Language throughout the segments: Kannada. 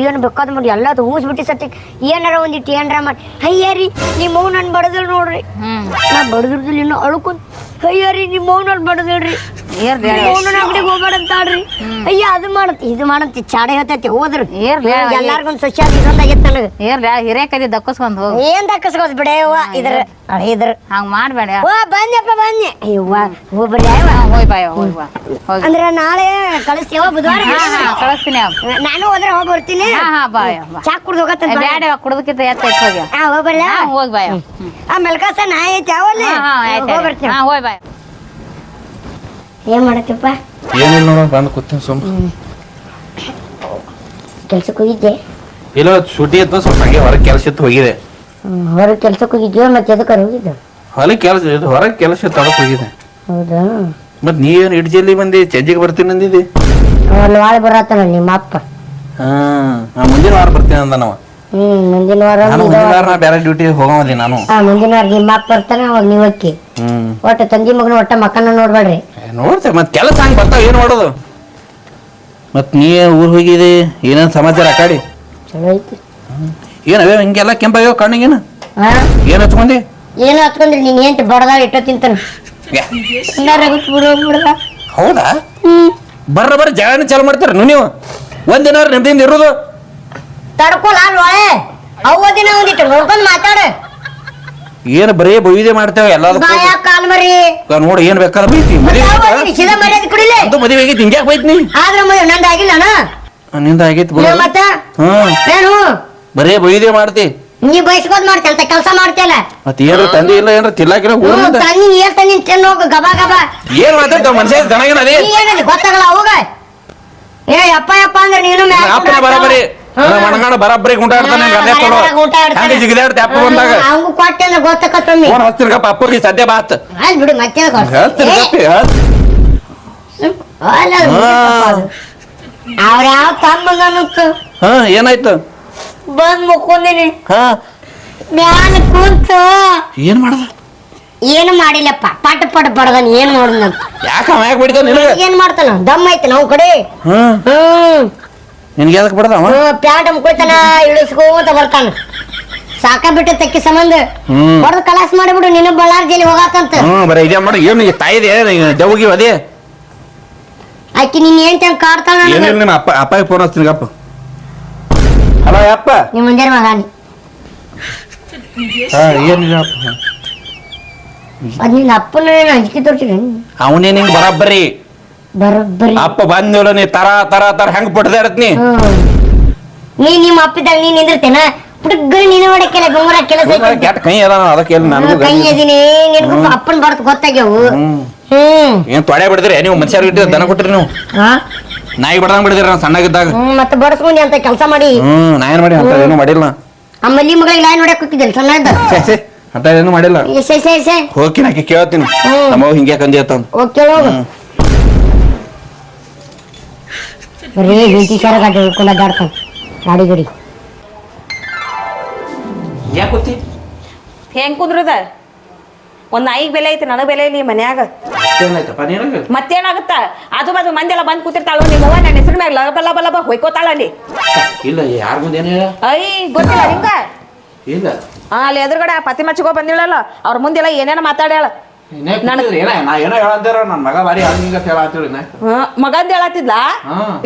ಏನು ಬೇಕಾದ ಮಾಡಿ ಎಲ್ಲ ಬಿಟ್ಟಿ ಸತ್ತಿ. ಏನಾರ ಒಂದಿಟ್ಟು ಏನಾರ ಮಾಡಿ. ಅಯ್ಯರಿ ನಿಮ್ಮ ನನ್ನ ನಾನು ಬಡದ್ರು ನೋಡ್ರಿ. ನಾ ಬಡದ್ರದಲ್ಲಿ ಇನ್ನೂ ಅಳ್ಕೊಂಡ್ ಅಯ್ಯರಿ ನಿಮ್ಮ ಮಗು ನಾನು ಬಡದಲ್ರಿ ಏರ್ ಮೌನ ಅಂಗಡಿಗೆ ಹೋಗ್ಬೇಡ ಅಂತ ಆಡ್ರಿ ಅಯ್ಯ ಅದು ಮಾಡತ್ ಇದು ಮಾಡಂತಿ ಚಾಡೆ ಹೇಳ್ತೈತಿ ಹೋದ್ರು. ಏರ್ ಬ್ಯಾ- ಎಲ್ಲಾರ್ಗೊಂದು ಸೊಸ್ಯಾದ ಇದೊಂದಾಗೈತೆ ನನಗೆ ಏರ್ ಹಿರೇಕದಿ ದಕ್ಕಸ್ಕೊಂಡ್ ಹೋಗ್. ಏನ್ ದಕ್ಕಸ್ಕೋದ್ ಬಿಡೇವ ಇದ್ರ ಇದ್ರ. ಹಂಗ್ ಮಾಡ್ಬೇಡ. ಓ ಬಂದ್ಯಪ್ಪ ಬನ್ನಿ. ಅಯ್ಯವ್ವ ಹೋಗ್ಬರ್ರಿ ಅಯ್ಯವ ಹೋಯ್ ಬಾಯ್ ಹೋಯ್ ಬಾ ಅಂದ್ರ ನಾಳೆ ಕಳಿಸ್ತೀವ ಬುಧವಾರ? ಕಳಿಸ್ತೀನಿ. ನಾನು ಹೋದ್ರೆ ಹೋಗಿ ಬರ್ತೀನಿ. ಹಾ ಹಾ ಬಾಯ್ ಚಾ ಕುಡ್ದು ಹೋಗತ್ತಂತ ಬ್ಯಾಡ ಕುಡ್ದಕ್ಕಿಂತ ಎತ್ತ ಹೋಗಿ. ಹಾ ಹೋಗ್ಬರ್ಲ? ಹೋಗ್ ಬಾಯ್ ಆ ಮೆಲ್ಕಾಸ ನಾ ಐತಿ ಅವಲ್ಲಿ ಹೋಗಿ ಬರ್ತೀನಿ. ಹಾ ಹೋಯ್ ಏನ್ ಮಾಡತ್ತಪ್ಪ? ಏನಿಲ್ಲ ನೋಡ ಬಂದು ಕೂತೀನಿ ಸುಮ್ಮ ಕೆಲ್ಸಕ್ಕೆ ಹೋಗಿದ್ದೆ. ಇಲ್ಲ ಶೂಟಿ ಇತ್ತು ಸ್ವಲ್ಪ ಹಂಗೆ ಹೊರಗೆ ಕೆಲಸ ಇತ್ತು ಹೋಗಿದೆ. ಹೊರಗೆ ಕೆಲ್ಸಕ್ಕೆ ಹೋಗಿದ್ಯೋ ಮತ್ತೆ ಎದಕ್ಕಾರ ಹೋಗಿದ್ದೆ ಹೊಲಕ್ಕೆ ಕೆಲಸ ಇದು ಹೊರಗೆ ಕೆಲಸ ಇತ್ತು ಅದಕ್ಕೆ ಹೋಗಿದೆ ಹೌದಾ? ಮತ್ತೆ ನೀ ಏನು ಇಡ್ ಬಂದಿ? ಚಜ್ಜಿಗೆ ಬರ್ತೀನಿ ಅಂದಿದ್ದಿ? ಅಲ್ಲಿ ವಾಳ ಬರತ್ತಾನ ನಿಮ್ಮ ಅಪ್ಪ? ಹಾಂ ಮುಂದಿನ ವಾರ ಬರ್ತೀನಿ ಅಂದ ನಾವು ಹ್ಮ್ ಮುಂದಿನ ವಾರ ನಾನು ಮುಂದಿನ ವಾರ. ವಾರ ನಾ ಬೇರೆ ಡ್ಯೂಟಿ ಹೋಗೋದಿ ನಾನು. ಆ ಮುಂದಿನ ವಾರ ನಿಮ್ಮ ಅಪ್ಪ ಬರ್ತಾನೆ ಅವಾಗ ನೀವು ಅಕ್ಕಿ ಹ್ಮ್. ಒಟ್ಟ ತಂಗಿ ಮಗನ ಒಟ್ಟ ಮಕ್ಕನ ನೋಡ್ಬೇಡ್ರಿ. ನೋಡ್ತೆ ಮತ್ತೆ ಕೆಲಸ ಹಂಗೆ ಬರ್ತಾವ ಏನು ಮಾಡೋದು? ಮತ್ತೆ ನೀ ಊರು ಹೋಗಿದಿ ಏನೇನು ಸಮಾಚಾರ ಆ ಕಡೆ? ಚಲೋ ಐತಿ ಏನವೇ ಹಿಂಗೆಲ್ಲ ಕೆಂಪಾಗ್ಯಾವ ಕಣ್ಣಿಗೇನು? ಹಾ? ಏನು ಹಚ್ಕೊಂಡಿ? ಏನು ಹತ್ಕೊಂಡ್ರಿ ನೀನ್ ಏನ್ ಬಡದ ಇಟ್ಟ ತಿಂತಾನ? ಯಾ, ರಗತ್ ಬಿಡು ಬಿಡದ ಹೌದಾ? ಬರ್ರ ಬರ್ರ ಜಗಳನ ಚಾಲು ಮಾಡ್ತಾರ ನೀವು ಒಂದಿನ ನೆಮ್ಮದಿಯಿಂದ ಇರೋದು? ತಡ್ಕೊಲ್ಲ ಅಲ್ವಾಳೆ ಅವ್ವ ದಿನ ಒಂದಿಟ್ಟು ನೋಡ್ಕೊಂಡ್ ಮಾತಾಡ. ಏನು ಬರೀ ಬೈದೆ ಮಾಡ್ತೇವೆ ಎಲ್ಲದಕ್ಕೂ? ಕಾಲ್ ಮರಿ. ನೋಡಿ ಏನ್ ಬೇಕಾದ್ರೆ ಬೈತಿ. ಮದುವೆ ಮರ್ಯಾದೆ ಕುಡಿಲೆ. ಅಂತೂ ಮದುವೆ ಆಗೈತಿ ಹಿಂಗ್ಯಾಕ್ ಬೈತ್ ನೀ ಆದ್ರ ನಂದು ಆಗಿಲ್ಲ ನಿಂದ ಆಗೈತಿ ಬಿಡು. ಮತ್ತ. ಏನು? ಬರೀ ಬೊಯ್ದೆ ಮಾಡ್ತಿ. ನೀ ಬಯಸ್ಕೋದ್ ಅಂತ ಕೆಲಸ ಮಾಡ್ತೇಲ್ಲ ಮತ್ ಏನ್ರ ತಂದಿ ಇಲ್ಲ ಏನ್ರ ಮುಂದೆ? ತಂದಿ ನೀರ್ ತಂದಿ ತಿನ್ನು ಗಬಾ ಗಬಾ. ಏನ್ ಮಾತಾಡ್ತಾವ ಮನುಷ್ಯ ದನಗೇನ ಅದೇ? ಏನದು ಗೊತ್ತಾಗಲ್ಲ ಅವಾಗ ಏ ಅಪ್ಪ ಅಪ್ಪ ಅಂದ್ರೆ ನೀನು ಅಪ್ಪ ಬರಬರಿ ಮಣಗಾಣ ಬರಬ್ಬರಿ ಗುಂಟಾಡ್ತಾನೆ ಹಾ, ಅದೇ ಗುಂಟಾಡ್ತಾನೆ. ಹಂಗೆ ಜಿಗಿದಾಡ್ತಿ ಅಪ್ಪ ಬಂದಾಗ. ಅವಂಗೂ ಕೊಟ್ಟೆ ಅಂದ್ರೆ ಗೊತ್ತಕತ್ತೊಮ್ಮೆ ಫೋನ್ ಹಚ್ತಿರ್ಗಪ್ಪ ಅಪ್ಪಗೆ ಸದ್ಯ ಬಾತ್ ಅಲ್ಲಿ ಬಿಡು ಮತ್ತೆ ಅವ್ರ ಯಾವ ತಮ್ಮಗ ಅನ್ನಿಸ್ತು ಹಾ ಏನಾಯ್ತು? ಬಂದ್ ಮುಕ್ಕೊಂದಿನಿ. ಹಾ. ಮ್ಯಾಲ ಕುಂತ. ಏನ್ ಮಾಡದ? ಏನು ಮಾಡಿಲ್ಲಪ್ಪ ಪಟ್ ಪಟ್ ಬಡದನ್ ಏನ್ ನೋಡಿದ ಯಾಕ ಯಾಕೆ ಏನ್ ಮಾಡ್ತಾನ? ದಮ್ಮ ಐತಿ ನಾವು ಕಡೆ. ಹ್ಮ್. ನಿನ್ಗೆ ಯಾಕೆ ಬಿಡದವ ಪ್ಯಾಂಟ್ ಮುಕ್ಕೊಳ್ತಾನ ಇಳಿಸ್ಕೋತ ಬರ್ತಾನ. ಸಾಕಾ ಬಿಟ್ಟು ತಕ್ಕಿ ಸಂಬಂಧ. ಹೊಡೆದು ಕಲಾಸ್ ಮಾಡಿಬಿಡು ನಿನ್ನ ಬಳ್ಳಾರಿ ಜೈಲಿ ಹೋಗಾಕಂತ. ಹ್ಞೂ ಬರೀ ಇದೇ ಮಾಡು. ಏನು ಈ ತಾಯಿದೆ ದವ್ಗಿ ಅದೇ? ಆಕಿ ನೀನ್ ಏನ್ ತಂಗ ಕಾಡ್ತಾಳ ಏನಿಲ್ಲ ನಿಮ್ಮ ಅಪ್ಪ ಅಪ್ಪಗೆ ಫೋನ್ ಹಚ್ತೀನಿ ಅಪ್ಪ ಹಲೋ ಅಪ್ಪ ನಿಮ್ಮ ಮುಂಜಾನೆ ಮಗಾನಿ ಹಾಂ ಏನಿಲ್ಲ ಅಪ್ಪ? ಅದ್ ನಿನ್ನ ಅಪ್ಪನ ಅಂಜಿಕೆ ತೋರ್ಸಿರಿ ಅವನೇನ್ ಹಿಂಗ್ ಬರಬ್ಬರಿ ಬರೋಬ್ಬರಿ. ಅಪ್ಪ ಬಂದಿಲ್ಲ ನೀ ತರ ತರ ತರ ಹೆಂಗ್ ಪಡ್ದಾಡತ್ ಹ್ಮ್. ನೀ ನಿಮ್ಮ ಅಪ್ಪಿದಾಗ ನೀನ್ ನಿಂದಿರ್ತೇನ? ಹುಡುಗರು ನೀನು ಮಾಡಕ್ಕೆಲ್ಲ ಗುಂಗುರ ಕೆಲಸ ಐತಿ ಕೆಟ್ಟ ಕೈ ಅದ ಅದಕ್ಕೆ ಎಲ್ಲಿ ನನಗೂ ಕೈ ಅದೀನಿ ನಿನ್ಗೂ ಅಪ್ಪನ್ ಬರ್ತ ಗೊತ್ತಾಗ್ಯಾವು. ಹ್ಮ್. ಹ್ಮ್. ಏನ್ ತೊಡೆ ಬಿಡ್ತೀರಿ ನೀವು ಮನುಷ್ಯರ್ ಇಟ್ಟಿದ್ರೆ ದನ ಕೊಟ್ರಿ ನೀವು. ಹಾ? ನಾಯಿ ಬಡ್ದಂಗ್ ಬಿಡಿದ್ರಿ ನಾನು ಸಣ್ಣಗಿದ್ದಾಗ. ಹ್ಮ್ ಮತ್ತೆ ಬಡಸ್ಕೊಂಡಿ ಅಂತ ಕೆಲಸ ಮಾಡಿ. ಹ್ಮ್ ನಾ ಏನ್ ಮಾಡಿ ಅಂತ ಏನು ಮಾಡಿಲ್ಲ. ಆ ಮಲ್ಲಿ ಮಗಳಿಗೆ ಲೈನ್ ನೋಡಕ್ ಹೋಗಿದ್ದೆ ಸಣ್ಣ ಇದ್ದ ಛೇ, ಛೇ, ಅಂತ ಏನು ಮಾಡಿಲ್ಲ. ಸೇ ಸೇ ಸೇ ಹೋಗಿ ನಾಕಿ ಕೇಳ್ತೀನಿ ಹ್ಮ್. ನಮ್ಮವ್ ಹಿಂಗೆ ಕಂದಿ ಅಂತ ಹೋಗ್ ಕೇಳೋಗು ಬರೀ ಗಾಡಿ ಹಿಡ್ಕೊಂಡು ಅಡ್ಡಾಡ್ತಾನೆ ಗಾಡಿ ಗಡಿ ಯಾಕೆ ಕೂತಿ? ಹೆಂಗ್ ಕುಂದ್ರದ? ಒಂದ್ ನಾಯಿಗ್ ಬೆಲೆ ಐತಿ ನನಗೆ ಬೆಲೆ ಇಲ್ಲ ಈ ಮನ್ಯಾಗ. ಏನಾಯ್ತಪ್ಪ ಮತ್ತೇನಾಗುತ್ತ? ಅದು ಬಾಜು ಮಂದಿ ಎಲ್ಲ ಬಂದ್ ಕೂತಿರ್ತಾಳ ನಿಮ್ಮವ್ವ ನನ್ನ ಹೆಸರು ಮ್ಯಾಗ ಲಬ ಲಬ ಲಬ ಹೊಯ್ಕೋತಾಳ ಅಲ್ಲಿ. ಇಲ್ಲ ಯಾರ ಮುಂದೆ ಏನು ಹೇಳ? ಐ ಗೊತ್ತಿಲ್ಲ ಹಿಂಗ ಇಲ್ಲ. ಆ, ಅಲ್ಲಿ ಎದುರುಗಡೆ ಆ ಪತಿ ಮಚ್ಚಿಗೋ ಬಂದಿಳಲ್ಲ ಅವ್ರ ಮುಂದೆಲ್ಲ ಏನೇನ ಮಾತಾಡ್ಯಾಳ. ಮಗಂದ ಹೇಳತ್ತಿದ್ಲ.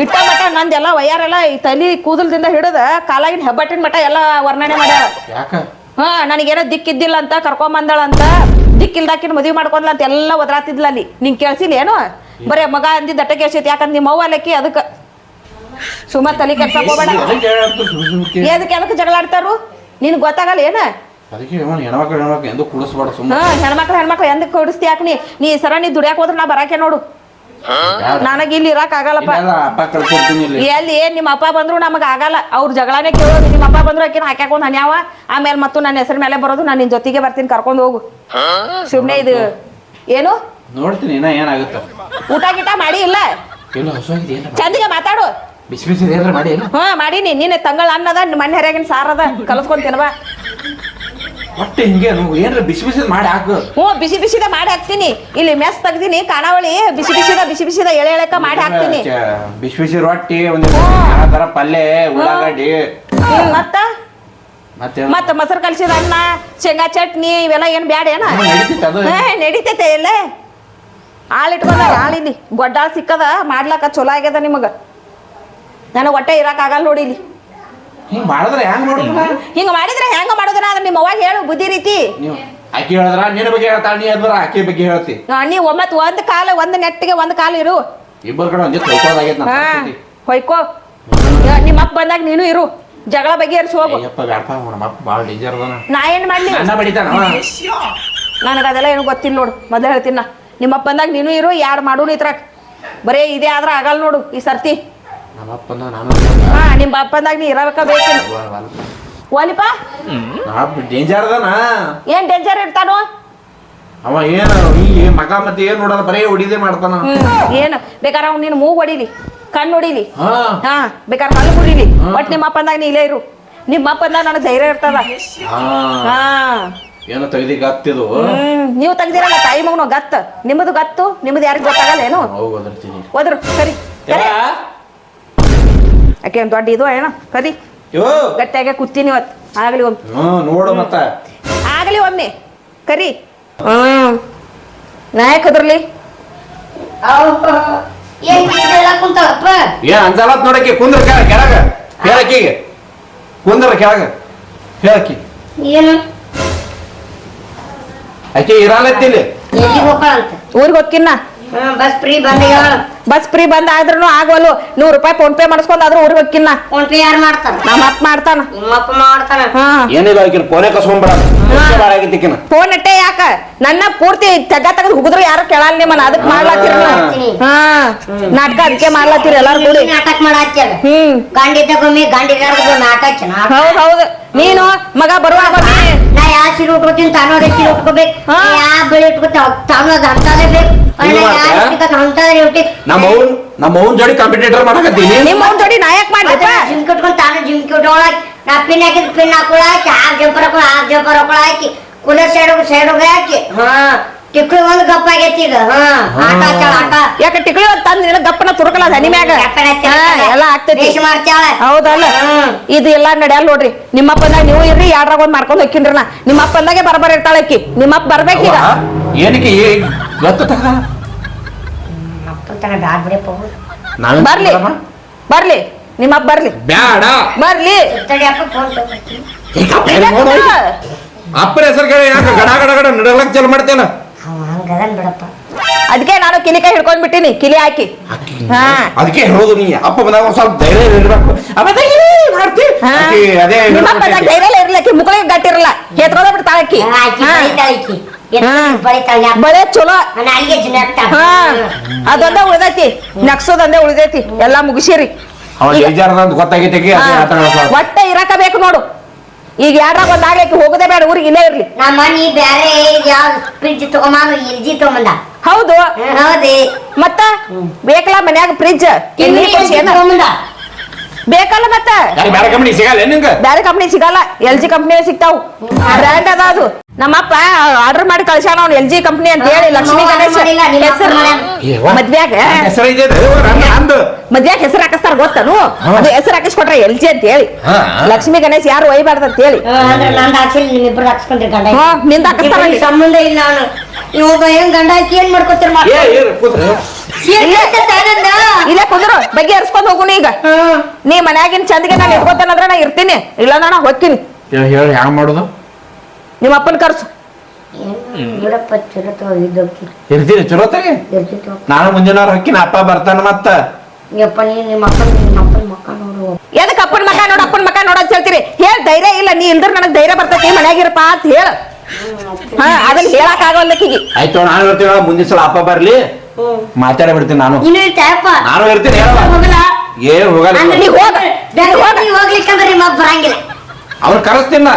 ಇಟ್ಟ ಮಟ ನಂದೆಲ್ಲ ವಯ್ಯಾರೆಲ್ಲ ಈ ತಲಿ ಕೂದಲದಿಂದ ಹಿಡಿದ ಕಾಲಾಗಿನ ಹೆಬ್ಬಟ್ಟಿನ ಮಟ ಎಲ್ಲ ವರ್ಣನೆ ಮಾಡ್ಯಾರ. ಹಾ ನನಗೇನೋ ದಿಕ್ಕಿದ್ದಿಲ್ಲ ಅಂತ ಕರ್ಕೊಂಬಂದಳಂತ ದಿಕ್ಕಿಲ್ದಾಕಿನ ಮದುವೆ ಮಾಡ್ಕೊಂಡ್ಲ ಅಂತ ಎಲ್ಲ ಒದರಾತಿದ್ಲ ಅಲ್ಲಿ. ನಿಂಗೆ ಕೇಳಿಸಿಲ್ಲ ಏನು? ಬರೇ ಮಗ ಅಂದಿದ್ದ ದಟ್ಟ ಕೇಳ್ಸೈತಿ ಯಾಕಂದ್ರೆ ನಿಮ್ಮ ಅವ್ವ ಅಲ್ಲಕ್ಕಿ ಅದಕ್ಕೆ ಸುಮ್ಮ ತಲೆ ಕೆಟ್ಟ ಹೋಗ್ಬೇಡ. ಜಗಳಾಡ್ತಾರು ಎದಕ್ಕೆ ಎದಕ್ಕೆ ಜಗಳ ಆಡ್ತಾರು ನಿನ್ ಗೊತ್ತಾಗಲ್ಲ ಏನ? ಅದಕ್ಕೆ ಹೆಣ್ಮಕ್ಳು ಹೆಣ್ಮಕ್ಳು ಎಂದು ಕುಡಿಸ್ಬೇಡ ಸುಮ್ಮ ಹಾ ಹೆಣ್ಮಕ್ಳು ಹೆಣ್ಮಕ್ಳು ಎಂದಕ್ಕೆ ಕೊಡಿಸ್ತಿ ಯಾಕೆ ನೀ? ನೀ ಸರ ನೀ ದುಡಿಯಾಕ ಹೋದ್ರೆ ನಾ ಬರಾಕೆ ನೋಡು. ನನಗೆ ಇಲ್ಲಿ ಇರಾಕ ಆಗಲ್ಲಪ್ಪ. ಇಲ್ಲ, ಅಪ್ಪ ಕಳ್ಸಿರ್ತೀನಿ ಇಲ್ಲಿ. ಎಲ್ಲಿ ಏನ್ ನಿಮ್ಮ ಅಪ್ಪ ಬಂದ್ರು ನಮಗೆ ಆಗಲ್ಲ. ಅವ್ರ ಜಗಳನೇ ಕೇಳೋದು ನಿಮ್ಮ ಅಪ್ಪ ಬಂದ್ರು ಆಕಿನ ಹಾಕ್ಯಾಕೊಂಡ್ ಹನ್ಯಾವ. ಆಮೇಲೆ ಮತ್ತು ನನ್ನ ಹೆಸರು ಮೇಲೆ ಬರೋದು ನಾನು ನಿನ್ ಜೊತೆಗೆ ಬರ್ತೀನಿ ಕರ್ಕೊಂಡು ಹೋಗು. ಸುಮ್ನೆ ಇದು. ಏನು? ನೋಡ್ತೀನಿ ಇನ್ನ ಏನಾಗುತ್ತ. ಊಟ ಗೀಟ ಮಾಡಿ ಇಲ್ಲ? ಚಂದಿಗೆ ಮಾತಾಡು. ಬಿಸಿ ಬಿಸಿ ಏನಾರ ಮಾಡಿ ಹಾ ಮಾಡೀನಿ ನಿನ್ನೆ ತಂಗಳ ಅನ್ನದ ಮನೆ ಹರಿಯಾಗಿನ ಸಾರದ ಕಲಸ್ಕೊಂಡ್ ಒಟ್ಟು ಹಿಂಗೆ ನಾವು ಏನ್ರ ಬಿಸಿ ಬಿಸಿ ಮಾಡಿ ಹಾಕು. ಹ್ಞೂ ಬಿಸಿ ಬಿಸಿದ ಮಾಡಿ ಹಾಕ್ತೀನಿ. ಇಲ್ಲಿ ಮೆಸ್ ತೆಗ್ದೀನಿ ಕಾಣಾವಳಿ ಬಿಸಿ ಬಿಸಿದ ಬಿಸಿ ಬಿಸಿದ ಎಳೆ ಎಳೆಕ ಮಾಡಿ ಹಾಕ್ತೀನಿ. ಬಿಸಿ ಬಿಸಿ ರೊಟ್ಟಿ ಒಂದು ತರ ಪಲ್ಯ ಉಳ್ಳಾಗಡ್ಡಿ. ಹ್ಮ್, ಮತ್ತ? ಮತ್ತೆ ಮತ್ತ ಮೊಸರು ಕಲ್ಸಿದ ಅನ್ನ ಶೇಂಗಾ ಚಟ್ನಿ ಇವೆಲ್ಲ ಏನ್ ಬ್ಯಾಡ ಏನ? ಹ್ಮ್, ನಡೀತೈತೆ ಅದು. ನಡೀತೈತೆ ಎಲ್ಲ ಆಳ್ ಇಟ್ಕೊಂಡ ಸಿಕ್ಕದ ಮಾಡ್ಲಾಕ ಚಲೋ ಆಗ್ಯದ ನಿಮಗ. ನಾನು ಹೊಟ್ಟೆ ಇರಕ್ ಆಗಲ್ಲ ನೋಡಿ ಇಲ್ಲಿ. ಹಿಂಗ್ ಮಾಡಿದ್ರೆ ಹೆಂಗ್ ನೋಡಿದ್ರ ಹಿಂಗ ಮಾಡಿದ್ರೆ ಹೆಂಗ ಮಾಡೋದನ್ನ ಅದ್ರ ನಿಮ್ಮ ಅವಾಗ ಹೇಳು ಬುದ್ಧಿ ರೀತಿ. ನೀವು ಆಕಿ ಹೇಳಿದ್ರ ನಿನ್ನ ಬಗ್ಗೆ ಹೇಳ್ತಾಳ ನೀ ಅದ್ರ ಆಕಿ ಬಗ್ಗೆ ಹೇಳ್ತಿ. ಆ, ನೀ ಒಮ್ಮತ್ ಒಂದ್ ಕಾಲ ಒಂದ್ ನೆಟ್ಟಿಗೆ ಒಂದ್ ಕಾಲ ಇರು. ಇಬ್ಬರ ಕಡೆ ಒಂದೇ ತೊಳ್ಕೋದಾಗೈತೆ ಹಾ ನಮ್ಮ ಹೊಯ್ಕೋ. ನಿಮ್ಮ ಅಪ್ಪ ಬಂದಾಗ ನೀನು ಇರು. ಜಗಳ ಬಗ್ಗೆ ಎರ್ಸಿ ಹೋಗು. ಅಯ್ಯಪ್ಪ ಬ್ಯಾಡಪ್ಪ ನಮ್ಮ ಅಪ್ಪ ಭಾಳ ಡೇಂಜರ್ ಅದಾನ. ನಾ ಏನ್ ಮಾಡ್ಲಿ? ನನ್ನ ಬಡಿತಾನ ಅವ. ನನಗೆ ಅದೆಲ್ಲ ಏನು ಗೊತ್ತಿಲ್ಲ ನೋಡು. ಮೊದಲು ಹೇಳ್ತೀನಿ ನಾ. ನಿಮ್ಮ ಅಪ್ಪ ಬಂದಾಗ ನೀನು ಇರು ಯಾರು ಮಾಡೋನು ಇದ್ರಾಗ. ಬರೇ ಇದೇ ಆದ್ರೆ ಆಗಲ್ಲ ನೋಡು ಈ ಸರ್ತಿ. ನಮ್ಮ ಅಪ್ಪನ ನಾನು ಹಾ ನಿಮ್ಮ ಅಪ್ಪಂದಾಗ ನೀ ಇರಬೇಕ ಬೇಕು ಒಲಿಪ ಡೇಂಜರ್ ಅದಾನ? ಏನ್ ಡೇಂಜರ್ ಇರ್ತಾನೋ? ಅವ ಏನು ಈ ಮಗ ಮತ್ತೆ ಏನ್ ನೋಡೋದ ಬರೇ ಹೊಡಿದೆ ಮಾಡ್ತಾನ. ಏನು? ಬೇಕಾದ್ರೆ ಅವ್ನು ನೀನು ಮೂಗ್ ಹೊಡಿಲಿ ಕಣ್ಣು ಹೊಡಿಲಿ ಹಾ. ಬೇಕಾದ್ರೆ ಹಲ್ಲು ಮುರಿಲಿ ಬಟ್ ನಿಮ್ಮ ಅಪ್ಪಂದಾಗ ನೀ ಇಲ್ಲೇ ಇರು. ನಿಮ್ಮ ಅಪ್ಪಂದಾಗ ನನಗೆ ಧೈರ್ಯ ಇರ್ತದ. ಹಾ. ಏನೋ ತೆಗ್ದಿ ಗತ್ತಿದು ನೀವು ತೆಗ್ದಿರಲ್ಲ ತಾಯಿ ಮಗನು ಗತ್ತ ನಿಮ್ಮದು ಗತ್ತು ನಿಮ್ಮದು ಯಾರಿಗೂ ಗೊತ್ತಾಗಲ್ಲ ಏನು ಹೋದ್ರು ಸರಿ. ಯಾಕೆ ದೊಡ್ಡ ಇದು ಏನ ಕರಿ ಯೋ. ಗಟ್ಟಿಯಾಗೆ ಕೂತೀನಿ ಇವತ್ತು. ಆಗಲಿ ಒಮ್ಮೆ. ಹ್ಮ್ ನೋಡು ಮತ್ತ. ಆಗಲಿ ಒಮ್ಮೆ. ಕರಿ. ಹ್ಮ್ ನಾಯಕ್ ಅದ್ರಲ್ಲಿ ಏನ್ ಎಲ್ಲ ಕುಂತಾಳಪ್ಪ ಏನ್ ಅಂಜಾಲತ್ ನೋಡಕ್ಕೆ ಕುಂದ್ರ ಕೆಳಗ ಕೆಳಗ. ಹೇಳಕ್ಕಿಗೆ ಕುಂದ್ರ ಕೆಳಗ. ಹೇಳಕ್ಕಿ ಏನು? ಆಕೆ ಹೋಗ್ತಾಳಂತ ಊರಿಗೆ ಹೋಗ್ಕಿನ್ನ? ಬಸ್ ಫ್ರೀ ಬಂದಿಗ ಬಸ್ ಫ್ರೀ ಬಂದ್ ಆದ್ರೂ ಆಗವಲ್ಲು ನೂರ್ ರೂಪಾಯಿ ಫೋನ್ ಪೇ ಮಾಡಿಸ್ಕೊಂಡ್ ಆದ್ರೂ ಊರಿಗೆ ಹೋಗಿನ್ನ ಫೋನ್ ಪೇ ಯಾರು ಮಾಡ್ತಾರ ನಮ್ಮ ಅಪ್ಪ ಮಾಡ್ತಾನ. ಮಾಡ್ತಾನ? ಹಾ. ಏನಿಲ್ಲ ಆಕಿನ ಫೋನೇ ಕಸ್ಕೊಂಡ್ಬಿಡ. ಫೋನ್ ಅಟ್ಟೆ ಯಾಕ? ನನ್ನ ಪೂರ್ತಿ ತೆಗ ತೆಗೆದು ಹುಗಿದ್ರು ಯಾರು ಕೇಳಲ್ಲ ನಿಮ್ಮನ್ನ. ಅದಕ್ಕೆ ಮಾಡ್ಲಾತಿರ ಹಾ. ನಾಟಕ ಅದಕ್ಕೆ ಮಾಡ್ಲಾತಿರಿ ಎಲ್ಲಾರು ಕೂಡಿ. ನಾಟಕ ಮಾಡಾಚ್ಚಾಗ ಹ್ಮ್. ನಾಟಕ ಹೌದ್ ಹೌದು. ನೀನು ಮಗ ಬರುವಾಗ ನೀ- ನಾ ಯಾವ ಸೀರೆ ಉಟ್ಕೋತೀನಿ ತಾನು ಅದೇ ಸೀರೆ ಉಟ್ಕೋಬೇಕು. ಹಾ. ಯಾವ ಬೆಳೆ ಉಟ್ಕೋತ ತಾನು ಅದು ಅಂತದೇ ಬೇಕು. ನೀನು ಉಟ್ಟಿ ನಮ್ಮ ಅವ್ನ್ ನಮ್ಮ ಅವ್ನ್ ಜೋಡಿ ಕಾಂಪಿಟೇಟರ್ ಮಾಡಕತ್ತೀನಿ. ನಿಮ್ಮ ಅವ್ನ ಜೋಡಿ ನಾಯಕ್ ಮಾಡ್ಲಿಪ್ಪ. ಜಿಮ್ ಕಟ್ಕೊಂಡ್ ತಾನು ಜಿಮ್ ಕಟ್ಕೊಳಕ್ ನಾ ಪಿನ್ ಹಾಕಿದ್ ಪಿನ್ ಹಾಕೊಳಾಕಿ ಹಾಫ್ ಜಂಪರ್ ಹಾಕೊಳ ಹಾಫ್ ಜಂಪರ್ ಹಾಕೊಳಾಕಿ ಕುಲ ಸೈಡ್ ಸೈಡ್ ಹಾಕಿ ಹಾ ಟಿಕ್ಳಿ ಒಂದು ಗಪ್ಪ ಆಗೈತಿ ಈಗ ಹಾ ಆಟ ಹಚ್ಚಾಳ ಆಟ. ಯಾಕ ಟಿಕಳಿ ಒಂದ್ ತಂದ್ ನಿನ್ನ ಗಪ್ಪನ ತುರುಕಲ ಹನಿ ಮ್ಯಾಗ ಗಪ್ಪನ ಹಚ್ಚಾಳ. ಹಾ, ಎಲ್ಲ ಆಗ್ತೈತಿ. ರೇಷ್ ಮಾಡ್ತಾಳ. ಹೌದಲ್ಲ. ಇದು ಎಲ್ಲ ನಡೆಯಲ್ಲ ನೋಡ್ರಿ. ನಿಮ್ಮಪ್ಪಂದಾಗ ನೀವು ಇರ್ರಿ ಯಾಡ್ರಾಗ ಒಂದ್ ಮಾಡ್ಕೊಂಡ್ ಹೋಗ್ಕಿನ್ರಿ ನಾ ನಿಮ್ಮಪ್ಪಂದಾಗೆ ಬರಬರ್ ಇರ್ತಾಳ ಆಕಿ. ನಿಮ್ಮಪ್ಪ ಬರ್ಬೇಕೀಗ. ಏನಕ್ಕೆ ಏ ಗೊತ್ತ ತಗ? ಅಪ್ಪಂತನ ಬ್ಯಾಡ್ ಬಿಡಪ್ಪ ನಾವೇ ಬರ್ಲಿ. ಬರ್ಲಿ. ನಿಮ್ಮಪ್ಪ ಬರ್ಲಿ. ಬ್ಯಾಡ. ಬರ್ಲಿ. ತಡಿ ಅಪ್ಪ ಫೋನ್ ಅಪ್ಪನ ಹೆಸರು ಕೇಳಿ ಯಾಕೆ ಗಡ ಗಡ ಗಡ ನಡಲಕ್ ಚಲ ಮಾಡ್ತೇನ? ಅವ ಹಂಗದನ್ ಬಿಡಪ್ಪ. ಅದಕ್ಕೆ ನಾನು ಕಿಲಿಕಾಯಿ ಹಿಡ್ಕೊಂಡ್ ಬಿಟ್ಟಿನಿ ಕಿಲಿ ಹಾಕಿ. ಹಾ. ಅದಕ್ಕೆ ಹೇಳೋದು ನೀ. ಅಪ್ಪ ಬಂದಾಗ ಒಂದ್ ಸ್ವಲ್ಪ ಧೈರ್ಯ ಇರ್ಬೇಕು. ಅವಾಗ ಮಾಡ್ತಿ. ಹಾ. ಆಕಿ ಅದೇ ನಿಮ್ಮಪ್ಪಂದಾಗ ಧೈರ್ಯ ಇರ್ಲಕ್ಕಿ ಮುಗಳಿಗೆ ಗಟ್ಟಿರಲ್ಲ ಹೆತ್ಕೊಂಡ ಬಿಡ್ತಾಳ ಆಕಿ ಹಾ. ಬಳೆ ಚಲೋ. ಹಾ. ಅದೊಂದೇ ಉಳಿದೈತಿ. ನಕ್ಸೋದೊಂದೇ ಉಳಿದೈತಿ. ಎಲ್ಲಾ ಮುಗಿಸಿರಿ. ಒಟ್ಟ ಇರಾಕ ಬೇಕು ನೋಡು. ಈಗ ಯಾರಾಗ ಒಂದ್ ಆಗ್ಲಿಕ್ಕೆ ಹೋಗದೆ ಬೇಡ ಊರಿಗೆ ಇಲ್ಲೇ ಇರ್ಲಿ. ನಮ್ಮ ಮನಿ ಬ್ಯಾರೆ ಯಾವ ಫ್ರಿಡ್ಜ್ ತಗೊಂಬಂದು ಎಲ್ ಜಿ ತಗೊಂಬಂದ. ಹೌದು. ಹೌದಿ. ಮತ್ತ ಬೇಕಲ್ಲ ಮನ್ಯಾಗ ಫ್ರಿಜ್ ಬೇಕಲ್ಲ ಮತ್ತ? ಬ್ಯಾರೆ ಬೇರೆ ಕಂಪನಿ ಸಿಗಲ್ಲ ನಿಂಗ? ಬೇರೆ ಕಂಪ್ನಿ ಸಿಗಲ್ಲ. ಎಲ್ ಜಿ ಕಂಪ್ನಿ ಸಿಗ್ತಾವ್. ಬ್ರ್ಯಾಂಡ್ ಅದ ಅದು. ನಮ್ಮಪ್ಪ ಆರ್ಡರ್ ಮಾಡಿ ಕಳ್ಸ್ಯಾನ ಅವ್ನು ಎಲ್ ಜಿ ಕಂಪ್ನಿ ಅಂತ ಹೇಳಿ ಲಕ್ಷ್ಮೀ ಗಣೇಶ ಹೆಸರು. ಮದ್ವ್ಯಾಗ ಹೆಸರು ಇದೆ ಅಂದು ಮದ್ವ್ಯಾಗ ಹೆಸರು ಹಾಕಿಸ್ತಾರ ಗೊತ್ತನು? ಅದು ಹೆಸರು ಹಾಕಿಸ್ಕೊಟ್ರೆ ಎಲ್ ಜಿ ಅಂತ ಹೇಳಿ. ಲಕ್ಷ್ಮಿ ಗಣೇಶ್ ಯಾರು ಒಯ್ಬಾರ್ದು ಅಂತ ಹೇಳಿ. ಅಂದ್ರೆ ನಂದು ಹಾಕಿಸ್ತಾರ ಸಂಬಂಧ ಇಲ್ಲ ಅವನು. ಏನ್ ಗಂಡ ಹಾಕಿ ಏನ್ ಮಾಡ್ಕೊತೀರ ಇಲ್ಲೇ ಕುಂದ್ರು ಬಗ್ಗೆ ಹರ್ಸ್ಕೊಂಡ್ ಹೋಗುಣ ಈಗ. ನೀ ಮನ್ಯಾಗಿನ ಚಂದಗೆ ನಾನು ಇಟ್ಕೋತೇನಂದ್ರೆ ನಾ ಇರ್ತೀನಿ. ಇಲ್ಲ ನಾ ಹೋಗ್ತೀನಿ. ಹೇಳಿ ಹ್ಯಾಂಗ ಮಾಡೋದು? ನಿಮ್ಮ ಅಪ್ಪನ ಕರ್ಸು. ಬಿಡಪ್ಪ ಇರ್ತೀನಿ ಚಲೋ ತಗಿ ಇರ್ತಿತ್ತು ನಾನು ಮುಂದಿನವ್ರ ಹೊಕ್ಕಿನ ಅಪ್ಪ ಬರ್ತಾನ ಮತ್ತ? ಯಪ್ಪ ನೀ ನಿಮ್ಮ ಅಪ್ಪನ ನಿಮ್ಮ ಅಪ್ಪನ ಮಕ್ಕ ನೋಡು. ಅಪ್ಪನ ಮಕ ನೋಡ ಅಪ್ಪನ ಮಕ ನೋಡ ಅಂತ ಹೇಳ್ತೀರಿ? ಹೇಳ್ ಧೈರ್ಯ ಇಲ್ಲ ನೀ ಇಲ್ದ್ರ ನನಗೆ ಧೈರ್ಯ ಬರ್ತೈತಿ ಮನ್ಯಾಗಿರಪ್ಪ ಅಂತ ಹೇಳ. ಹಾ ಅದನ್ನ ಹೇಳಕ್ ಆಗಲ್ಲಕ್ಕಿಗೆ ಆಯ್ತು ನಾನು ಹೇಳ್ತೀನಿ ಮುಂದಿನ ಸಲ ಅಪ್ಪ ಬರ್ಲಿ. ಮಾತಾಡ ಬಿಡ್ತೀನಿ ನಾನು. ನೀನು ಇರ್ತಾಯಪ್ಪ ನಾನು ಇರ್ತೀನಿ ಹೇಳಲ್ಲ ಹೋಗಲ್ಲ? ಏನ್ ಹೋಗಲ್ಲ. ಅಂದ್ರೆ ನೀ ಹೋಗ. ಹೋಗ್ಲಿಕ್ಕಂದ್ರೆ ನಿಮ್ಮ ಅಪ್ಪ ಬರಂಗಿಲ್ಲ. ಅವ್ರು ಕರೆಸ್ತೀನಿ ನಾ.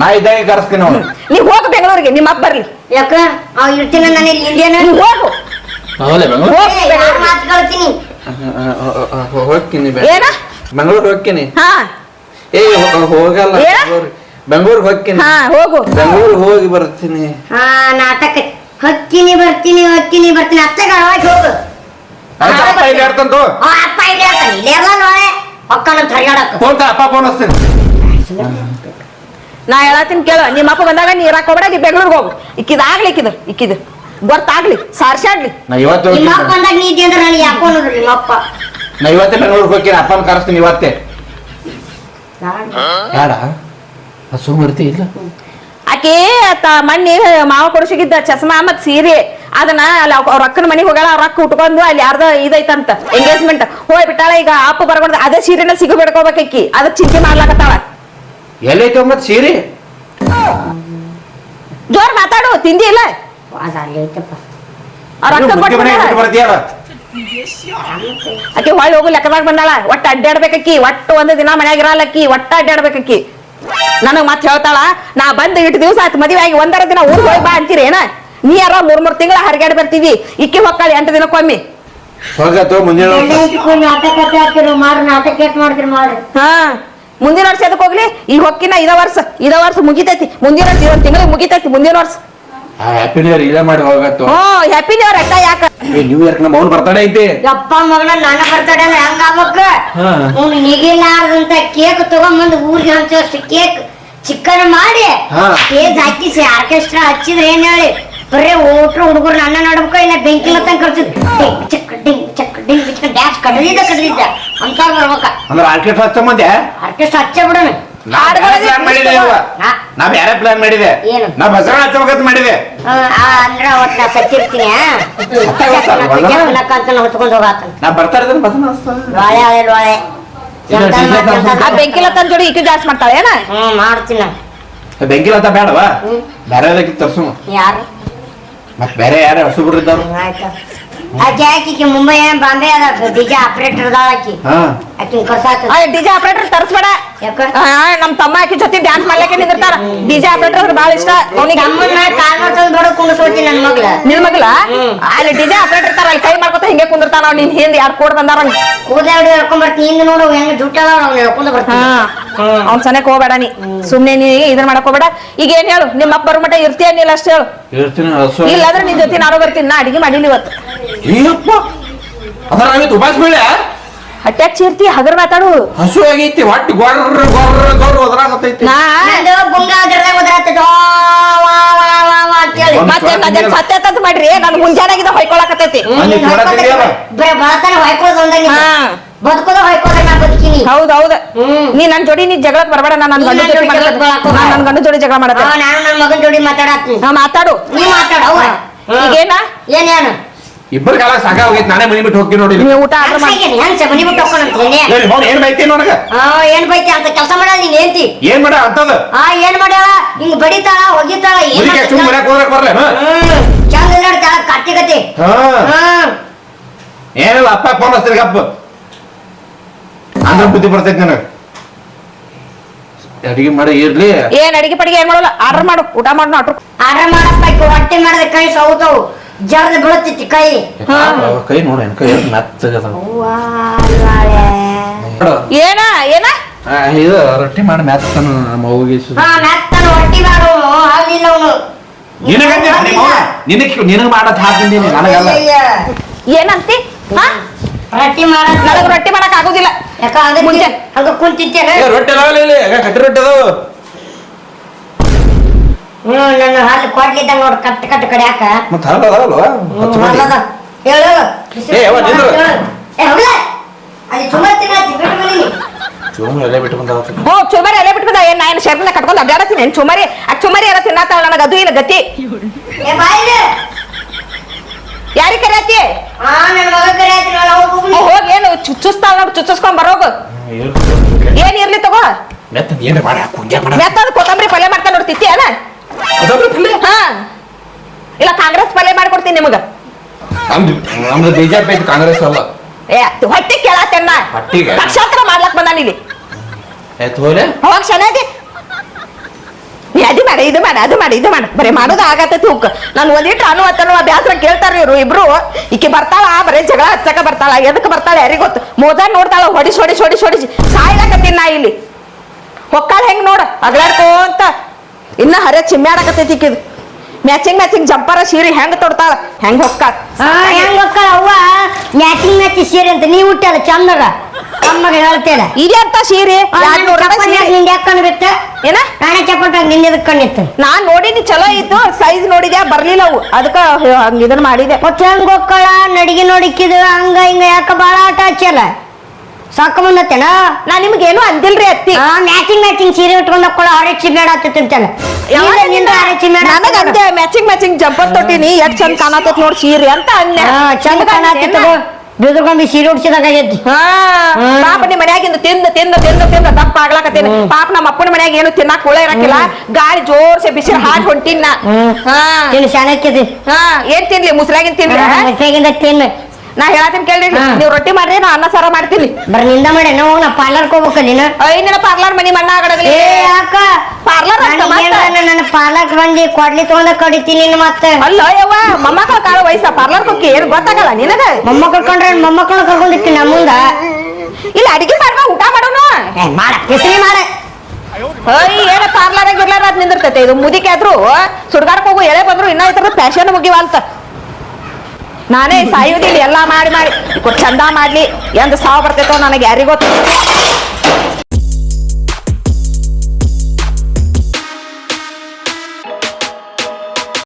ನಾ ಇದ್ದಾಗ ಕರೆಸ್ತೀನಿ ಅವನು ನೀ ಹೋಗ ಬೆಂಗಳೂರಿಗೆ ನಿಮ್ಮ ಅಪ್ಪ ಬರ್ಲಿ. ಯಾಕ? ಅವ್ ಇರ್ತೀನಿ ನಾನು ಇಲ್ಲಿ ಇಂಡಿಯನ್? ನೀ ಹೋಗು. ಹೌದಾ ಬೆಂಗಳೂರು? ಹೋಗ್ ಹೋಗ್ತೀನಿ ಏನ? ಬೆಂಗಳೂರು ಹೋಗ್ತೀನಿ. ಹಾ. ಏ ಹೋ- ಹೋಗಲ್ಲ ಏ? ಬೆಂಗಳೂರು- ಬೆಂಗಳೂರಿಗೆ ಹೋಗ್ತೀನಿ. ಹಾ ಹೋಗು. ಬೆಂಗಳೂರಿಗೆ ಹೋಗಿ ಬರ್ತೀನಿ. ಹಾ ನಾಟಕ. ಹಕ್ಕಿನಿ ಬರ್ತೀನಿ ಹಕ್ಕಿನಿ ಬರ್ತೀನಿ. ಅತ್ತೆ ಅವಾಜ್ ಹೋಗು ಅಪ್ಪ ಇಲ್ಲಿ ಆ, ಅಪ್ಪ ಇಲ್ಲಿ ಇರ್ತಾನೆ ಇಲ್ಲೇ ನೋಡೆ. ಹೊಕ್ಕನ ಹರಿಯಾಡಕ್ ಫೋನ್ ಅಪ್ಪ ಫೋನ್ ಹಚ್ತೀನಿ. ನಾ ಹೇಳತ್ತೀನಿ ಕೇಳು ನಿಮ್ಮ ಅಪ್ಪ ಬಂದಾಗ ನೀ ಇರಾಕ್ ಹೋಗ್ಬೇಡ ನೀ ಬೆಂಗ್ಳೂರ್ಗೆ ಹೋಗು. ಇಕ್ಕಿದಾಗ್ಲಿ ಇಕ್ಕಿದು ಇಕ್ಕಿದ. ಗೊತ್ತಾಗ್ಲಿ ಸಾರ್ಸಾಡ್ಲಿ ನಾ ಇವತ್ತು ನಿಮ್ಮ ಅಪ್ಪ ಅಂದಾಗ ನೀ ಇದ್ದಿ ಅಂದ್ರೆ ನನಗೆ ಯಾಕೋ ಅನ್ನೋದು ನಿಮ್ಮ ಅಪ್ಪ? ನಾ ಇವತ್ತೇ ಬೆಂಗಳೂರಿಗೆ ಹೋಗ್ತೀನಿ ಅಪ್ಪನ ಕರೆಸ್ತೀನಿ ಇವತ್ತೇ. ಬೇಡ. ಹಸು ಮರ್ತಿ ಇಲ್ಲ. ಆಕೆ ತ ಮಣ್ಣಿ ಮಾವ ಕೊಡ್ಸಿಗಿದ್ದ ಚಸ್ಮಾ ಮತ್ ಸೀರೆ. ಅದನ್ನ ಅಲ್ಲಿ ಅವ್ರ ಅಕ್ಕನ ಮನೆಗೆ ಹೋಗ್ಯಾಳ ಅವ್ರ ಅಕ್ಕ ಉಟ್ಕೊಂಡು ಅಲ್ಲಿ ಯಾರ್ದ ಇದೈತಂತ ಎಂಗೇಜ್ಮೆಂಟ್ ಹೋಗ್ಬಿಟ್ಟಾಳ ಈಗ ಅಪ್ಪ ಬರ್ಕೊಂಡ ಅದೇ ಸೀರೆನ ಸಿಗು ಬಿಡ್ಕೋಬೇಕಿ ಅದಕ್ಕೆ ಚಿಂತೆ ಮಾಡ್ಲಾಕತ್ತಾಳ. ಎಲ್ಲೈತೆ ಮತ್ತೆ ಸೀರೆ? ಜೋರ್ ಮಾತಾಡು ತಿಂದಿ ಇಲ್ಲ? ಅದು ಅವ್ರ ಅಕ್ಕ ಮುದ್ದೆ ಬರ್ತೀಯಲ್ಲ ಆಕೆ ಹೊಳ್ಳಿ ಹೋಗು ಲೆಕ್ಕದಾಗ ಬಂದಾಳ. ಒಟ್ಟ ಅಡ್ಡಾಡ್ಬೇಕಕ್ಕಿ ಒಟ್ಟು ಒಂದು ದಿನ ಮನ್ಯಾಗ ಇರಲ್ಲಕ್ಕಿ ಒಟ್ಟ ಅಡ್ಡಾಡ್ಬೇಕಕ್ಕಿ. ನನಗ್ ಮತ್ ಹೇಳ್ತಾಳ ನಾ ಬಂದ್ ಇಟ್ಟು ದಿವಸ ಆಯ್ತು ಮದುವೆ ಆಗಿ ಒಂದರ ದಿನ ಊರ್ ಹೋಗಿ ಬಾ ಅಂತೀರಿ ಏನ? ನೀ ಯಾರ ಮೂರ್ ಮೂರ್ ತಿಂಗಳ ಹರಿಗಾಡ್ ಬರ್ತೀವಿ ಇಕ್ಕಿ ಹೋಗ್ತಾಳೆ ಎಂಟು ದಿನಕ್ಕೊಮ್ಮಿ. ಹೋಗತ್ತು ಮುಂಜಾನೆ ಎಲ್ಲ ಇಟ್ಕೊಂಡು ನಾಟಕ ಹಾಕ್ತಿರು ಮಾಡ್ರಿ ನಾಟಕ ಏಟ್ ಮಾಡ್ತೀರಿ ಮಾಡ್ರಿ ಹಾ. ಮುಂದಿನ ವರ್ಷ ಅದಕ್ಕೆ ಹೋಗ್ಲಿ? ಈ ಹೊಕ್ಕಿನ ಇದ ವರ್ಷ ಇದ ವರ್ಷ ಮುಗಿತೈತಿ. ಮುಂದಿನ ವರ್ಷ ಇವತ್ತು ತಿಂಗಳಿಗೆ ಮುಗಿತೈತಿ ಮುಂದಿನ ವರ್ಷ. ಹ್ಯಾಪಿ ನ್ಯೂ ಇಯರ್ ಇದೇ ಮಾಡಿ ಹೋಗತ್ತು. ಹ್ಮ್ ಹ್ಯಾಪಿ ನ್ಯೂ ಇಯರ್ ಅಕ್ಕ ಯಾಕ? ಏ ನ್ಯೂ ಇಯರ್ ನಮ್ಮ ಅವ್ನು ಬರ್ತಾಡೆ ಐತಿ. ಯಪ್ಪ ಮಗಳ ನನ್ನ ಬರ್ತಡೆ ಅಂದ್ರೆ ಹೆಂಗ ಆಗ್ಬೇಕು? ಹಾ. ಅವ್ನು ನಿಗಿಲಾರ್ದಂತ ಕೇಕ್ ತಗೊಂಬಂದು ಊರಿಗೆ ಹಂಚೋಷ್ಟು ಕೇಕ್ ಚಿಕನ್ ಮಾಡಿ ಹಾ. ಸ್ಟೇಜ್ ಹಾಕಿಸಿ ಆರ್ಕೆಸ್ಟ್ರಾ ಹಚ್ಚಿದ್ರೆ ಏನ್ ಹೇಳಿ? ಬರೇ ಓಟ್ರು ಹುಡುಗರು ನನ್ನ ನೋಡ್ಬೇಕು ಇಲ್ಲ ಬೆಂಕಿ ಮತ್ತೆ ಕರ್ಸಿದ್. ಡಿಂಗ್ ಚಕ್ ಡಿಂಗ್ ಚಕ್ ಡಿಂಗ್ ಚಕ್ ಡ್ಯಾನ್ಸ್ ಅಂತ ಬರ್ಬೇಕ ಅಂದ್ರೆ ಆರ್ಕೆಸ್ಟ್ರಾ ಹಚ್ಚ ಮಂದೆ ಆರ್ಕೆಸ್ಟ್ರಾ ಹಚ್ಚ ಬಿಡೋಣ ಪ್ಲಾನ್ ಮಾಡಿದೆ. ನಾ. ಬೇರೆ ಪ್ಲಾನ್ ಮಾಡಿದೆ. ಏನು? ನಾ ಬಸವಣ್ಣ ಹಚ್ಚಬೇಕಂತ ಮಾಡಿದೆ. ಅಂದ್ರ ಒಟ್ ನಾ ಸತ್ತಿರ್ತೀನಿ ಅಂತ ಹೊತ್ಕೊಂಡು ಹೋಗಾತಂತ ನಾ ಬರ್ತಾ ಇದ್ದೇನೆ ಬಸವಣ್ಣ. ಲೋಳೆ ಹಳೆ ಬಾಳೆ. ಬೆಂಕಿಲ ಜೋಡಿ ಈಕಿ ಜಾಸ್ತಿ ಮಾಡ್ತಾಳೆ ಏನ? ಹ್ಮ್ ಮಾಡ್ತೀನಿ. ಬೆಂಕಿ ಅಂತ ಬೇಡವಾ. ಬೇರೆ ತರ್ಸು. ಯಾರು? ಮತ್ತೆ ಬೇರೆ ಯಾರು ಹಸು ಬಿಡ್ರಿ ಆಯ್ತು. ಆಕೆ ಆಕಿಗೆ ಮುಂಬೈ ಬಾಂಬೆ ಅದ ಡಿಜೆ ಆಪರೇಟರ್ ಅದಾಳ ಆಕಿ ಹಾ ಆಕಿನ ಕರ್ಸಾಕ ಡಿಜೆ ಆಪರೇಟರ್ ತರ್ಸ್ಬೇಡ. ಯಾಕ? ಆ, ನಮ್ ತಮ್ಮ ಆಕಿ ಜೊತೆ ಡ್ಯಾನ್ಸ್ ಮಾಡ್ಲಿಕ್ಕೆ ನಿಂದಿರ್ತಾರ. ಡಿಜೆ ಆಪರೇಟರ್ ಅಂದ್ರೆ ಬಾಳ ಇಷ್ಟ. ಅವನಿಗೆ ತಮ್ಮನ್ನ ಕಾಲ್ ಮಾಡ್ಕೊಂಡು ಬಡ ಕುಣಿಸ್ಕೊತೀನಿ ನನ್ನ ಮಗ್ಳ. ನಿನ್ ಮಗ್ಲ ಅಲ್ಲಿ ಡಿಜೆ ಆಪರೇಟರ್ ಇರ್ತಾರ ಅಲ್ಲಿ ಕೈ ಮಾಡ್ಕೊತ ಹಿಂಗೆ ಕುಂದಿರ್ತಾನ ಅವ್ನು ನಿನ್ ಹಿಂದೆ ಯಾರು ಕೋಡ್ ಬಂದಾರ ಕೂದಲ ಹಿಡಿದು ಹೇಳ್ಕೊಂಡ್ ಬರ್ತೀನಿ. ಹಿಂದೆ ನೋಡು ಹೆಂಗ್ ಜುಟ್ಟ ಅದಾವ ಅವ್ನು ಹೇಳ್ಕೊಂಡು ಬರ್ತೀನಿ. ಅವ್ನ್ ಸನಕ್ ಹೋಗ್ಬೇಡ ನೀ. ಸುಮ್ನೆ ನೀ ಇದನ್ ಮಾಡಕ್ ಹೋಗ್ಬೇಡ. ಈಗ ಏನ್ ಹೇಳು? ನಿಮ್ಮ ಅಪ್ಪ ಬರೋ ಮಟ ಇರ್ತೀಯ ನೀಲ್ಲ ಅಷ್ಟೇ ಹೇಳು. ಇರ್ತೀನಿ ಹಸು ಇಲ್ಲ ನಿನ್ ಜೊತೆ ನಾನು ಬರ್ತೀನಿ. ನಾ ಅಡಿಗೆ ಮಾಡಿಲ್ಲ ಇವತ್ತು. ಅಯ್ಯಪ್ಪ ಅದರ ಉಪಾಸ ಚೀರ್ತಿ ಹಗರ್ ಮಾತಾಡು ಹಸು ಆಗೈತಿ ಹೊಟ್ಟಿ ಗೊರ್ರ ಗೊರ್ರ ಗೊರ್ರ ಒದರಾಗತೈತಿ ನಾ ಮತ್ತೆ ಮಾಡ್ರಿ. ನನ್? ಬರೀ ಬದುಕೋದ ನಾ ಬದುಕಿನಿ. ಹೌದ್ ಹೌದ್. ಹ್ಮ್. ನೀ ನನ್ ಜೋಡಿ ನೀ ಜಗಳಕ್ ಬರಬೇಡ ನಾನ್ ನನ್ ನೀ ಗಂಡ ನನ್ ಜೋಡಿ ಜೋಡಿ ಜಗಳಕ್ ನನ್ ಗಂಡ ಜೋಡಿ ಜಗಳ ಮಾಡತ್ತೆ. ನಾನು ನನ್ನ ಮಗನ ಜೋಡಿ ಮಾತಾಡತ್ತೀನಿ. ನಾ ಮಾತಾಡು. ನೀ ಮಾತಾಡ ಅವ ಈಗೇನ? ಏನೇನು ಇಬ್ಬರ ಕಾಲ ಸಾಕಾಗೋಗೈತಿ ನಾನೇ ಮನಿ ಬಿಟ್ಟು ಹೋಗ್ತೀನಿ ನೋಡಿ ನೀ ಊಟ ಆರ್ಡರ್ ಮಾಡಿ. ಹೆಂಗೆ ಮನಿ ಬಿಟ್ಟು ಹೋಗೋಣ ಅಂತ ಹೇಳಿ ಏನ್ ಹೋಗಿ ಏನ್ ಬೈತಿ ನನಗೆ ಆ ಏನ್ ಬೈತಿ ಅಂತ ಕೆಲಸ ಮಾಡಲ್ಲ ನೀನ್ ಏಂತಿ ಏನ್ ಮಾಡ ಅಂತದ ಆ ಏನ್ ಮಾಡ್ಯಾಳ ಹಿಂಗ್ ಬಡಿತಾಳ ಹೋಗಿತಾಳ ಏನ್ ಮಾಡ್ತಾಳ? ಮನ್ಯಾಗ ಹೋಗ್ರಕ್ ಬರ್ಲೇನು ಹ್ಮ್ ಚಂದ ಕತ್ತಿ ಹಾ. ಹ್ಮ್. ಏನಿಲ್ಲ ಅಪ್ಪ ಫೋನ್ ಹಚ್ತೀರಿ ಗಪ್ಪ. ಅಂದ್ರೆ ಬುದ್ಧಿ ಬರ್ತೈತಿ ನನಗೆ. ಅಡಿಗೆ ಮಾಡಿ ಇರ್ಲಿ. ಏನ್ ಅಡಿಗೆ ಪಡಿಗೆ ಏನ್ ಮಾಡಲ್ಲ ಆರ್ಡರ್ ಮಾಡು ಊಟ ಮಾಡು ಆರ್ಡರ್ ಆರ್ಡರ್ ಮಾಡಪ್ಪ ಹೊಟ್ಟೆ ಮಾಡಿದ ಕೈ ಸೌತವು. ಜರ್ದ ಬೀಳತ್ತಿತ್ತು ಕೈ? ಕೈ ನೋಡ ಏನ್ ಕೈ ಮೆತ್ತಗದ. ಏನ ಏನ? ಇದು ರೊಟ್ಟಿ ಮಾಡಿ ಮೆತ್ತನ ಹಾ ಮೆತ್ತನ ಹೊಟ್ಟಿ ಮಾಡು. ಆಗ್ಲಿಲ್ಲ ಅವನು. ನಿನಗೆ ನಿನಗ್ ಮಾಡತ್ ಹಾಕಿದ್ದೀನಿ ನನಗಲ್ಲ ಏನಂತಿ? ರೊಟ್ಟಿ ಮಾಡದ್ ನನಗೆ ರೊಟ್ಟಿ ಮಾಡಕ್ ಆಗುದಿಲ್ಲ. ಯಾಕ ಹಂಗ ಮುಂಚೆ. ಹಂಗ ಕುಂತಿದ್ದೇನೆ. ರೊಟ್ಟಿ ಕಟ್ಟಿ ರೊಟ್ಟಿ ಅದಾವು? ಹ್ಮ್ ನನ್ನ ಹಲ್ಲು ಕೊಡ್ಲಿದ್ದಂಗ ನೋಡ್ ಕಟ್ ಕಟ್ ಕಡ್ಯಾಕ. ಮತ್ತ ಹಲ್ಲ ಹಚ್ಚ ಹ್ಮ್, ಮಾಡಿ. ಹಲ್ಲದ. ಹೇಳು ಏ, ಅವ್ವ, ನಿಂದ್ರು. ಏ ಹೋಗ್ಲ. ಅಲ್ಲಿ ಬಿಟ್ಟು ಚೂಮ್ ಹೋ ಚುಮರಿ ಬಿಟ್ಬಿದ ಏನ್ ನಾನು ಶರ್ಮಿನ ಕಟ್ಕೊಂಡು ಅಡ್ಡಾಡತ್ತೀನಿ ಏನ್ ಚುಮರಿ? ಆ ಚುಮರಿ ಎಲ್ಲ ತಿನ್ನತ್ತಾಳ ನನಗ ಅದು ಇಲ್ಲ ಗತಿ? ಏ ಬಾಯಿಲೆ ಯಾರಿಗ್ ಕರಿಯತ್ತಿ ಆ ನನ್ನ ಮಗ ಕರೆಯತ್ತಿ ನಾನು ಅವ್ರು ಹೋಗ್ಲಿ. ಹೋಗಿ ಏನು ಚುಚ್ಚುಸ್ತಾಳ ನೋಡಿ ಚುಚ್ಚುಸ್ಕೊಂಡ್ ಬರೋಗು. ಏನ್ ಇರ್ಲಿ ತಗೋ? ಮೆತ್ತ ಏನ್ರ ಮಾಡಿ ಕುಂಜ ಮಾಡ. ಮೆತ್ತದ ಕೊತ್ತಂಬರಿ ಪಲ್ಯ ಮಾಡ್ತಾ ನಿಮಗ? ನಮ್ದು ನಮ್ದು ಬಿಜೆಪಿ ಐತಿ ಕಾಂಗ್ರೆಸ್ ಅಲ್ಲ. ಏ ಹೊಟ್ಟಿ ಕೇಳತ್ತೇನ ಹೊಟ್ಟಿಗೆ? ಪಕ್ಷಾಂತರ ಮಾಡ್ಲಕ್ ಬಂದಾನ ಇಲ್ಲಿ. ಆಯ್ತು ಹೋಲೆ ಅವಾಗ ಚೆನ್ನಾಗಿ ನೀ ಅದು ಮಾಡ ಇದು ಮಾಡ ಅದು ಮಾಡ ಇದು ಮಾಡ. ಬರೀ ಮಾಡೋದು ಆಗತ್ತೆ ಹುಕ್ ನಾನು ಒಂದಿಟ್ಟು ಅನು ಅತ್ತನು ಬ್ಯಾಸ್ರ ಕೇಳ್ತಾರ ಇವ್ರು ಇಬ್ರು. ಈಕೆ ಬರ್ತಾಳ ಬರೀ ಜಗಳ ಹಚ್ಚಕ ಬರ್ತಾಳ ಎದಕ್ಕೆ ಬರ್ತಾಳ ಯಾರಿಗ್ ಗೊತ್ತು? ಮೋದ ನೋಡ್ತಾಳ ಹೊಡಿಸ್ ಹೊಡಿಸ್ ಹೊಡಿಸ್ ಹೊಡಿಸ್. ಸಾಯ್ಲಾಕತ್ತೀನಿ ನಾ ಇಲ್ಲಿ. ಹೊಕ್ಕಾಳ ಹೆಂಗ್ ನೋಡ ಅಗ್ಲಾಡ್ಕೋಂತ ಇನ್ನ ಹರೇ ಚಿಮ್ಮ್ಯಾಡಕತ್ತೈತಿ ಈಕಿದು. ಮ್ಯಾಚಿಂಗ್ ಮ್ಯಾಚಿಂಗ್ ಜಂಪರ ಸೀರೆ ಹೆಂಗ್ ತೊಡ್ತಾಳ? ಹೆಂಗ್ ಹೊಕ್ಕಾಳ? ಹೆಂಗ್ ಹೊಕ್ಕಾಳ ಅವ್ವ? ಮ್ಯಾಚಿಂಗ್ ಮ್ಯಾಚಿಂಗ್ ಸೀರೆ ಅಂತ ನೀ ಹುಟ್ಟಲ್ಲ ಚಂದಗ. ಅಮ್ಮಗ ಹೇಳ್ತೇನೆ. ಇದೆ ಅಂತ ಸೀರೆ. ನಿಂದ ಯಾಕಂಡ್ ಬಿತ್ತ ಏನ? ನಾನೇ ಚಪ್ಪಟ್ಟಾಗ ನಿಂದ ಕಣ್ಣಿತ್ತು ನಾನ್ ನೋಡಿನಿ ಚಲೋ ಇತ್ತು ಸೈಜ್ ನೋಡಿದ್ಯಾ ಬರ್ಲಿಲ್ಲ ಅವು. ಅದಕ್ಕ ಹಂಗ ಇದನ್ನ ಮಾಡಿದೆ. ಮತ್ತೆ ಹೆಂಗ್ ಹೊಕ್ಕಾಳ? ನಡಿಗೆ ನೋಡಿಕ್ಕಿದ ಹಂಗ ಹಿಂಗ ಯಾಕ ಬಾಳ ಆಟ ಹಚ್ಚಲ್ಲ ಸಾಕ ಬಂದತ್ತೇನ ನಾ ನಿಮ್ಗೇನು ಅಂದಿಲ್ರಿ ಅತ್ತಿ. ಮ್ಯಾಚಿಂಗ್ ಮ್ಯಾಚಿಂಗ್ ಸೀರೆ ಉಟ್ಕೊಂಡ್ ಹೋಗ್ಕೊಳ ಆರೈಚಿ ಆರೈಚಿ ಬೇಡ ನನಗ ಅಂದೆ ಮ್ಯಾಚಿಂಗ್ ಮ್ಯಾಚಿಂಗ್ ಜಂಪರ್ ತೊಟ್ಟಿನಿ. ಎಷ್ಟ್ ಚಂದ ಕಾಣತೈತ್ ನೋಡ್ ಸೀರೆ ಅಂತ ಅಂದೆ. ಚಂದ ಕಾಣತ್ತಿತ್ತು ಬಿದ್ರಗೊಂಬಿ ಸೀರೆ ಉಡ್ಸಿದಾಗ ಆಗೈತಿ. ಹಾ ಪಾಪ ನಿಮ್ಮ ಮನ್ಯಾಗಿಂದ ತಿಂದ ತಿಂದ ತಿಂದ ತಿಂದ ದಪ್ಪ ಆಗ್ಲಾಕತ್ತೇನೆ. ಪಾಪ ನಮ್ಮ ಅಪ್ಪನ ಮನ್ಯಾಗ ಏನು ತಿನ್ನಾಕ ಹುಳ ಇರಕಿಲ್ಲ ಗಾಳಿ ಜೋರ್ಸೆ ಬಿಸಿಲು ಹಾಕಿ ಹೊಂಟಿನ ಹಾ. ಶಾಣಕ್ಕಿದೆ ಹಾ ಏನ್ ತಿನ್ಲಿ? ಮುಸ್ಲಾಗಿಂದ ತಿನ್ಲಿ? ಮಸೆಗಿಂದ ತಿನ್ನು. ನಾ ಹೇಳತ್ತೀನಿ ಕೇಳ್ರಿ ನೀವು ನೀವ್ ರೊಟ್ಟಿ ಮಾಡ್ರಿ ನಾ ಅನ್ನ ಸಾರ ಮಾಡ್ತೀನಿ. ಬರ ನಿಂದ ಮಾಡಿ ನಾವು ನಾ ಪಾರ್ಲರ್ ಹೋಗ್ಬೇಕ ನೀನು? ಐನಿನ ಪಾರ್ಲರ್ ಮನಿ ಮಣ್ಣ ಆಗಡಗಲಿ ಏ ಅಕ್ಕ ಪಾರ್ಲರ್ ಅಂತ? ನನ್ನ ಪಾರ್ಲರ್ ಬಂದು ಕೊಡ್ಲಿ ತಗೊಂಡ ಕಡಿತೀನಿ ನೀನು ಮತ್ತೆ. ಅಲ್ಲ ಯವ್ವ ಮೊಮ್ಮಕ್ಕಳ ಕಾಲ ವಯಸ್ಸ ಪಾರ್ಲರ್ ಹೋಗಿ ಏನು ಗೊತ್ತಾಗಲ್ಲ ನಿನಗ? ಮೊಮ್ಮಕ್ಕಳು ಕಂಡ್ರೆ ಮೊಮ್ಮಕ್ಕಳು ಕರ್ಕೊಂಡಿರ್ತೀನಿ ನಮ್ಮ ಮುಂದ? ಇಲ್ಲ ಅಡಿಗೆ ಮಾಡ್ಬಾ ಊಟ ಮಾಡೋನು. ಏ ಮಾಡ ಮಾಡ. ಏನ ಪಾರ್ಲರ್ ಗಿರ್ಲಾರ ಅದ್ ನಿಂದಿರ್ತೈತೆ ಇದು ಮುದಿಕೆ ಆದ್ರೂ ಸುಡ್ಗಾಡಕ್ ಹೋಗು ಎಳೆ ಬಂದ್ರು ಇನ್ನ ಇತರ ಫ್ಯಾಷನ್ ಮುಗಿವಲ್ತ ನಾನೇ ಸಾಯುವುದಿಲ್ಲ ಎಲ್ಲಾ ಮಾಡಿ ಮಾಡಿ. ಚಂದ ಮಾಡ್ಲಿ. ಎಂದು ಸಾವು ಬರ್ತೈತೋ ನನಗೆ ಯಾರಿಗೊತ್ತು